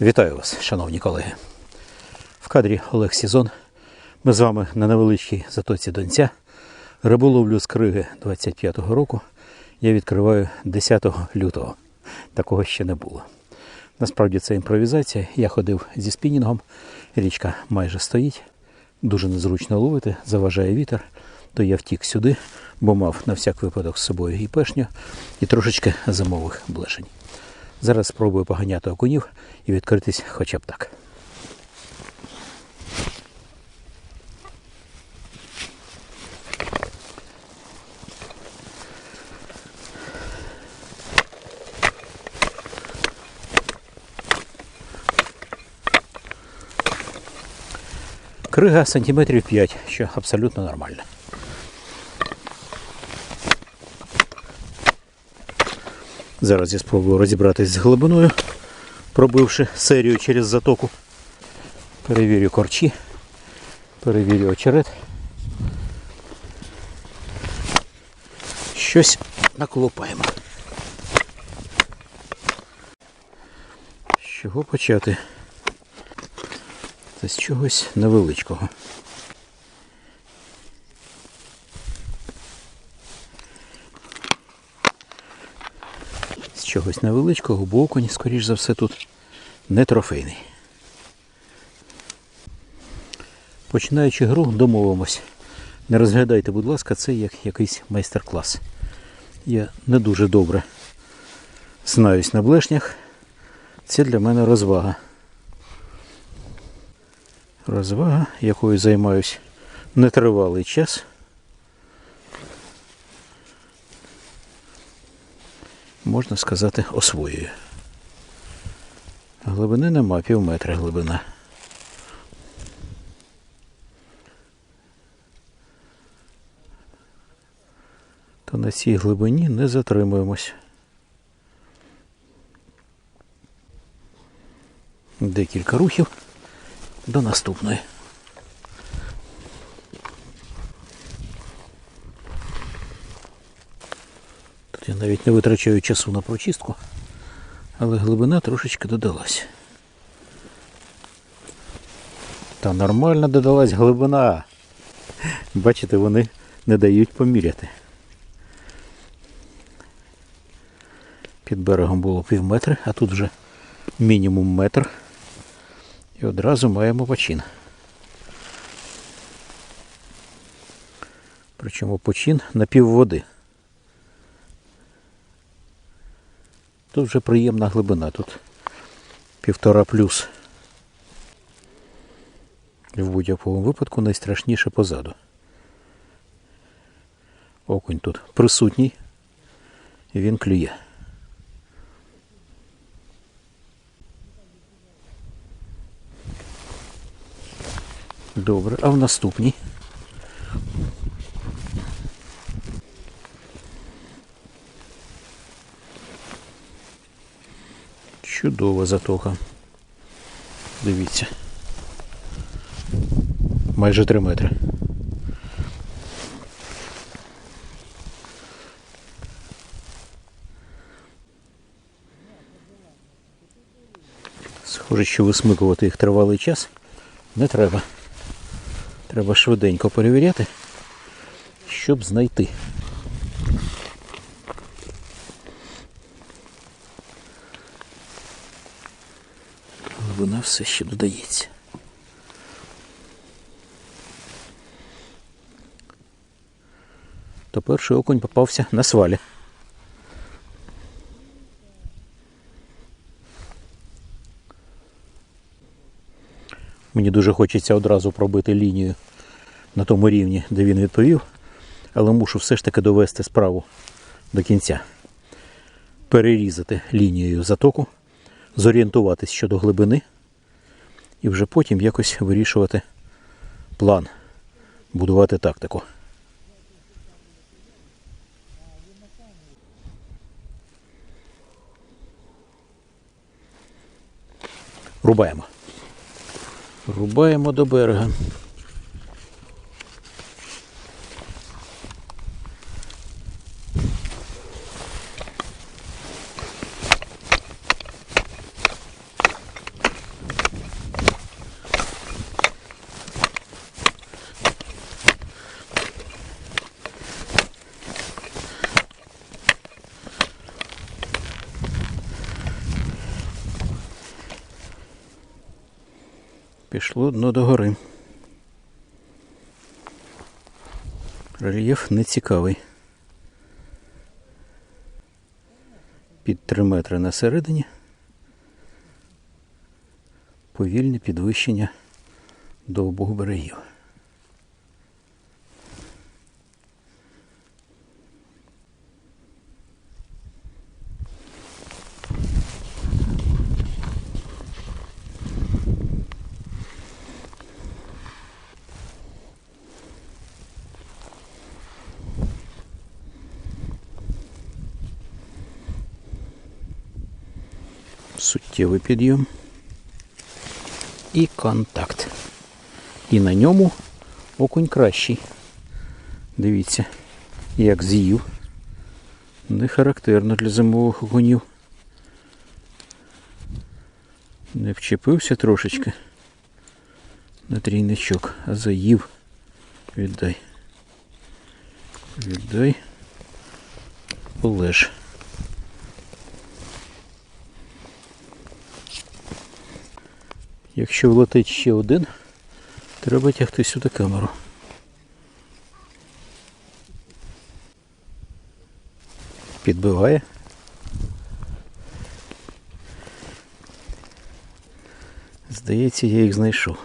Вітаю вас, шановні колеги. В кадрі Олег Сізон. Ми з вами на невеличкій затоці Донця. Риболовлю з криги 25-го року я відкриваю 10 лютого. Такого ще не було. Насправді це імпровізація. Я ходив зі спінінгом, річка майже стоїть, дуже незручно ловити, заважає вітер, то я втік сюди, бо мав на всяк випадок з собою і пешню, і трошечки зимових блешень. Зараз спробую поганяти окунів і відкритись хоча б так. Крига сантиметрів 5, що абсолютно нормально. Зараз я спробую розібратись з глибиною, пробивши серію через затоку. Перевірю корчі, перевірю очерет. Щось наклопаємо. З чого почати? Це з чогось невеличкого. Чогось невеличкого, бо окунь, скоріш за все, тут не трофейний. Починаючи гру, домовимось. Не розглядайте, будь ласка, це як якийсь майстер-клас. Я не дуже добре знаюсь на блешнях. Це для мене розвага. Розвага, якою займаюсь нетривалий час. Можна сказати, освоюю. Глибини нема, пів метра глибина. То на цій глибині не затримуємось. Декілька рухів до наступної. Я навіть не витрачаю часу на прочистку, але глибина трошечки додалась. Та нормально додалась глибина. Бачите, вони не дають поміряти. Під берегом було пів метра, а тут вже мінімум метр. І одразу маємо почин. Причому почин на пів води. Тут вже приємна глибина, тут півтора плюс. В будь-якому випадку найстрашніше позаду. Окунь тут присутній він клює. Добре, а в наступній? Чудова затока. Дивіться. Майже 3 метри. Схоже, що висмикувати їх тривалий час не треба. Треба швиденько перевіряти, щоб знайти. Глибина все ще додається. То перший окунь попався на свалі. Мені дуже хочеться одразу пробити лінію на тому рівні, де він відповів, але мушу все ж таки довести справу до кінця. Перерізати лінією затоку, зорієнтуватись щодо глибини і вже потім якось вирішувати план, будувати тактику. Рубаємо. Рубаємо до берега. Пішло дно до гори. Рельєф нецікавий. Під 3 метри на середині. Повільне підвищення до обох берегів. Суттєвий підйом і контакт. І на ньому окунь кращий. Дивіться, як з'їв. Не характерно для зимових окунів. Не вчепився трошечки на трійничок, а заїв. Віддай. Віддай. Полеж. Якщо влетить ще один, треба тягти сюди камеру. Підбиває. Здається, я їх знайшов.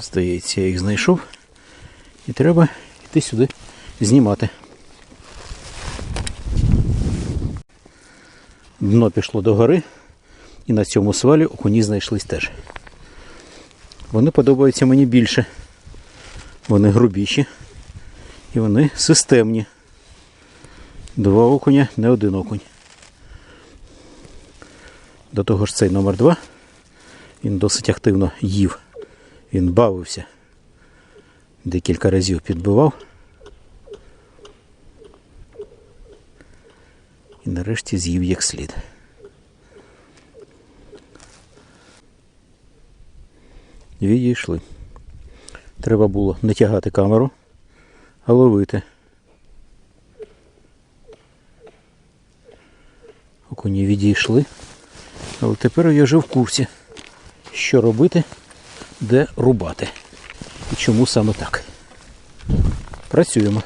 Здається, я їх знайшов. І треба йти сюди знімати. Дно пішло до гори, і на цьому свалі окуні знайшлись теж. Вони подобаються мені більше. Вони грубіші і вони системні. Два окуня, не один окунь. До того ж цей номер два. Він досить активно їв. Він бавився декілька разів підбивав. І нарешті з'їв як слід. Відійшли. Треба було не тягати камеру, а ловити. Окуні відійшли. Але тепер я вже в курсі, що робити, де рубати. І чому саме так? Працюємо.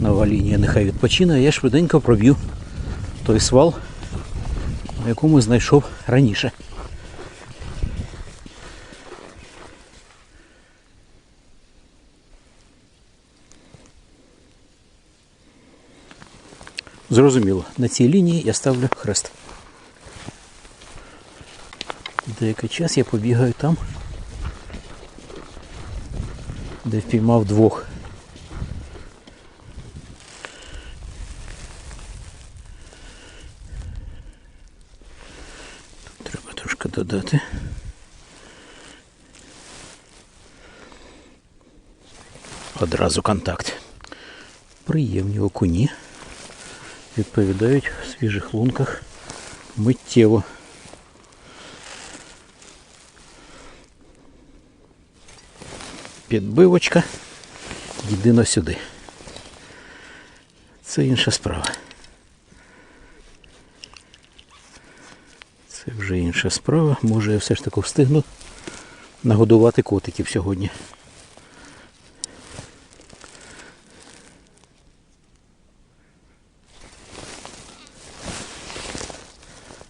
Нова лінія нехай відпочине, а я швиденько проб'ю той свал, на якому знайшов раніше. Зрозуміло, на цій лінії я ставлю хрест. Деякий час я побігаю там, де впіймав двох. Трошки додати. Одразу контакт. Приємні окуні. Відповідають в свіжих лунках миттєво. Підбивочка. Єдино сюди. Це інша справа. Це вже інша справа. Може я все ж таки встигну нагодувати котиків сьогодні.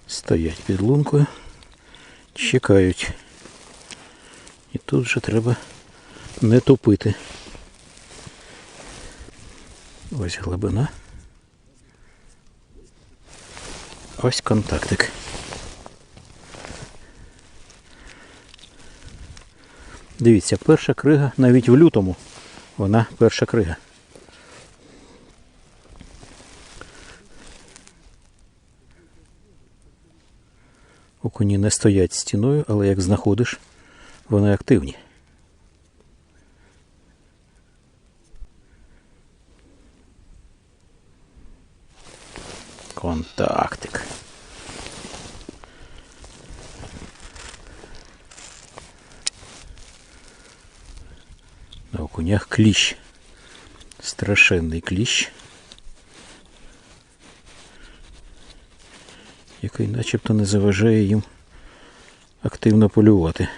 Стоять під лункою, чекають. І тут же треба не топити. Ось глибина. Ось контактик. Дивіться, перша крига навіть в лютому. Вона перша крига. Окуні не стоять стіною, але як знаходиш, вони активні. Контакт. Окунях кліщ. Страшенний кліщ. Який начебто не заважає їм активно полювати.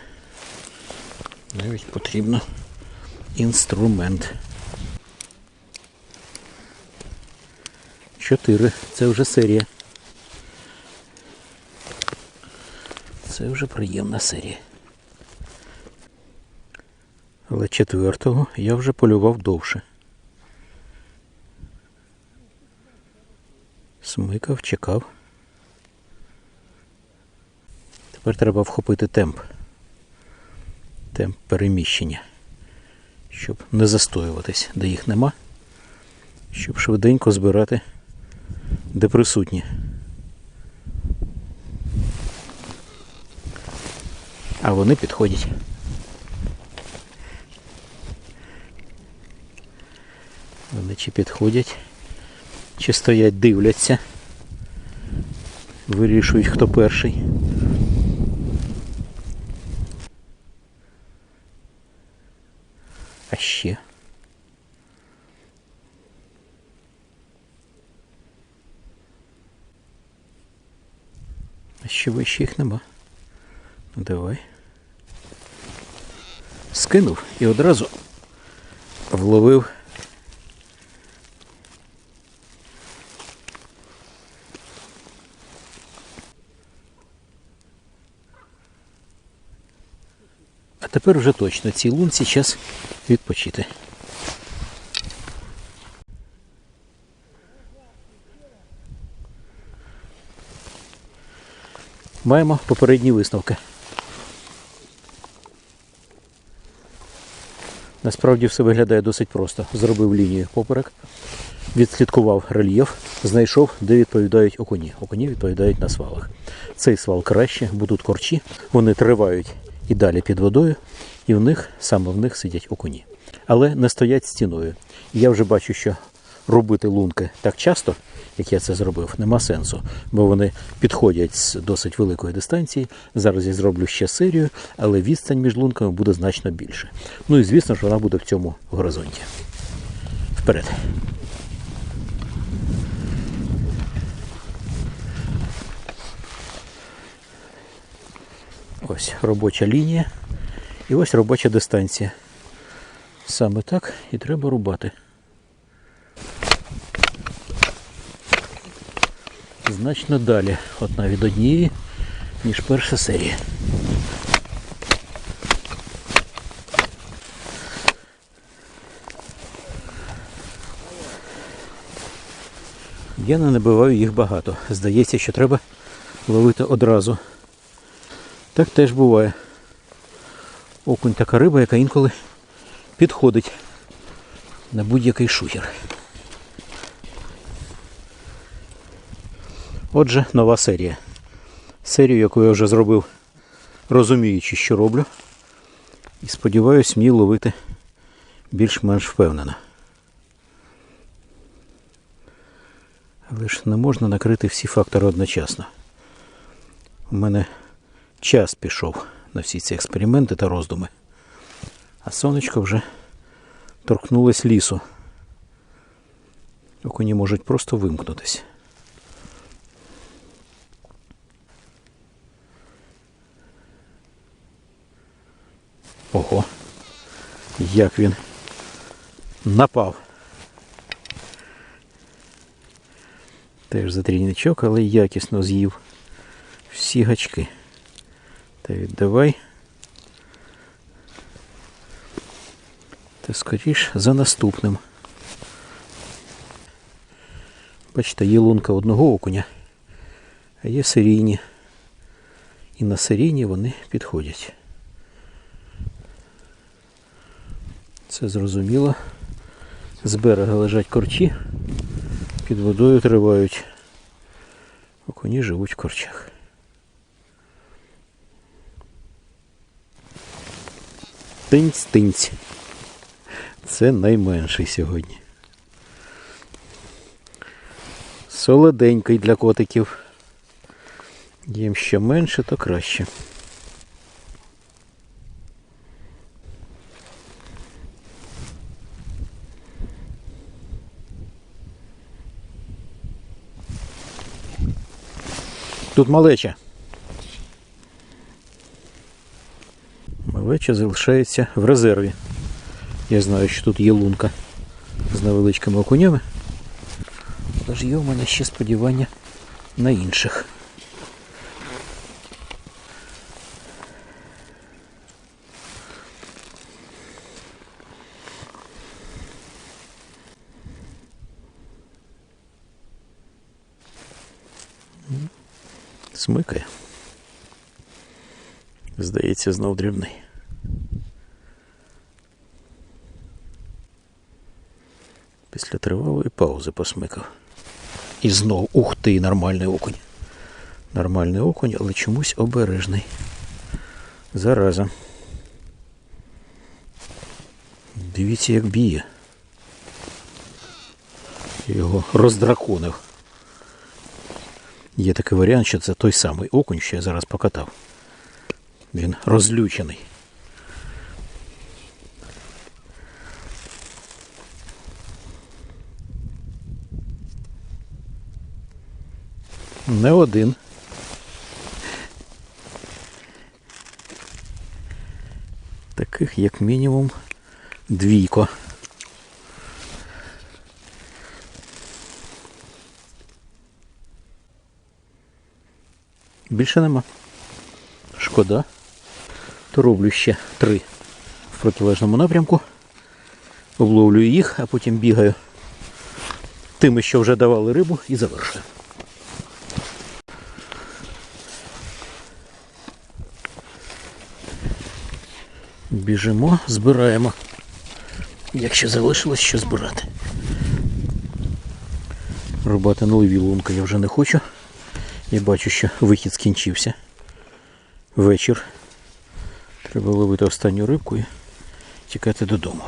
Навіть потрібно інструмент. Чотири. Це вже серія. Це вже приємна серія. Але четвертого я вже полював довше. Смикав, чекав. Тепер треба вхопити темп. Темп переміщення. Щоб не застоюватись, де їх нема. Щоб швиденько збирати, де присутні. А вони підходять. Вони чи підходять, чи стоять, дивляться, вирішують, хто перший. А ще. А ще вище їх нема. Ну давай. Скинув і одразу вловив. А тепер вже точно цій лунці час відпочити. Маємо попередні висновки. Насправді все виглядає досить просто. Зробив лінію поперек, відслідкував рельєф, знайшов, де відповідають окуні. Окуні відповідають на свалах. Цей свал краще, бо тут корчі, вони тривають і далі під водою, і в них, саме в них сидять окуні. Але не стоять стіною. Я вже бачу, що робити лунки так часто, як я це зробив, нема сенсу, бо вони підходять з досить великої дистанції. Зараз я зроблю ще серію, але відстань між лунками буде значно більше. Ну і звісно ж вона буде в цьому горизонті. Вперед. Ось робоча лінія і ось робоча дистанція. Саме так і треба рубати. Значно далі, от навіть однієї, ніж перша серія. Я не набиваю їх багато. Здається, що треба ловити одразу. Так теж буває. Окунь така риба, яка інколи підходить на будь-який шухер. Отже, нова серія. Серію, яку я вже зробив, розуміючи, що роблю. І сподіваюся, вмію ловити більш-менш впевнено. Але ж не можна накрити всі фактори одночасно. У мене час пішов на всі ці експерименти та роздуми. А сонечко вже торкнулось лісу. Окуні можуть просто вимкнутись. Ого, як він напав. Теж за трійничок, але якісно з'їв всі гачки. Та віддавай. Та скоріш за наступним. Бачите, є лунка одного окуня, а є серійні. І на серійні вони підходять. Це зрозуміло. З берега лежать корчі, під водою тривають. Окуні живуть в корчах. Тинць, тинць. Це найменший сьогодні. Солоденький для котиків. Їм що менше, то краще. Тут малеча. Малеча залишається в резерві. Я знаю, що тут є лунка з невеличкими окунями. Але ж є у мене ще сподівання на інших. Смикає. Здається, знов дрібний. Після тривалої паузи посмикав. І знов, ух ти, нормальний окунь. Нормальний окунь, але чомусь обережний. Зараза. Дивіться, як б'є. Його роздраконив. Є такий варіант, що це той самий окунь, що я зараз покатав. Він розлючений. Не один. Таких як мінімум двійко. Більше нема. Шкода. То роблю ще три в протилежному напрямку. Обловлюю їх, а потім бігаю тими, що вже давали рибу, і завершую. Біжимо, збираємо. Якщо залишилось що збирати. Рубати на леві лунка я вже не хочу. Я бачу, що вихід скінчився. Вечір. Треба ловити останню рибку і тікати додому.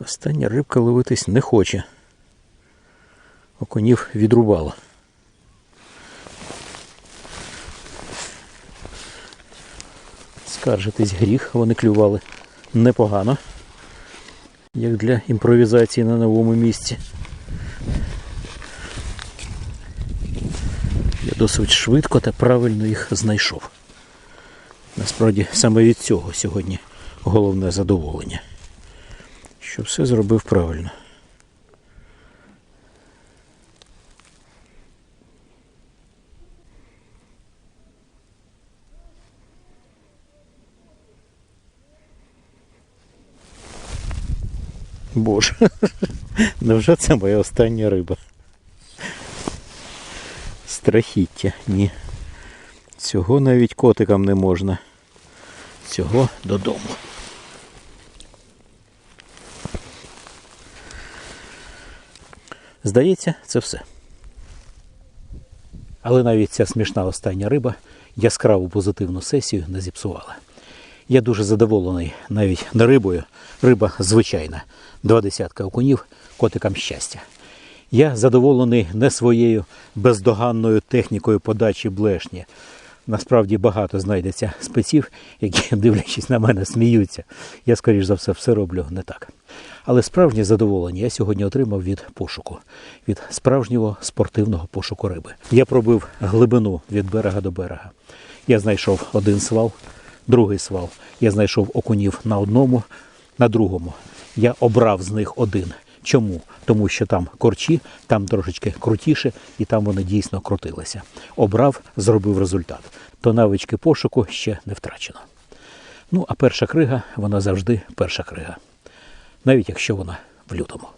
Остання рибка ловитись не хоче. Окунів відрубала. Скаржитись гріх, вони клювали непогано, як для імпровізації на новому місці. Я досить швидко та правильно їх знайшов. Насправді саме від цього сьогодні головне задоволення. Що все зробив правильно. Боже, невже це моя остання риба? Страхіття, ні. Цього навіть котикам не можна. Цього додому. Здається, це все. Але навіть ця смішна остання риба яскраву позитивну сесію не зіпсувала. Я дуже задоволений навіть не рибою. Риба звичайна. Два десятка окунів, котикам щастя. Я задоволений не своєю бездоганною технікою подачі блешні. Насправді багато знайдеться спеців, які, дивлячись на мене, сміються. Я, скоріш за все, все роблю не так. Але справжнє задоволення я сьогодні отримав від пошуку, від справжнього спортивного пошуку риби. Я пробив глибину від берега до берега. Я знайшов один свал, другий свал. Я знайшов окунів на одному, на другому. Я обрав з них один. Чому? Тому що там корчі, там трошечки крутіше, і там вони дійсно крутилися. Обрав, зробив результат. То навички пошуку ще не втрачено. Ну, а перша крига, вона завжди перша крига. Навіть якщо вона в лютому.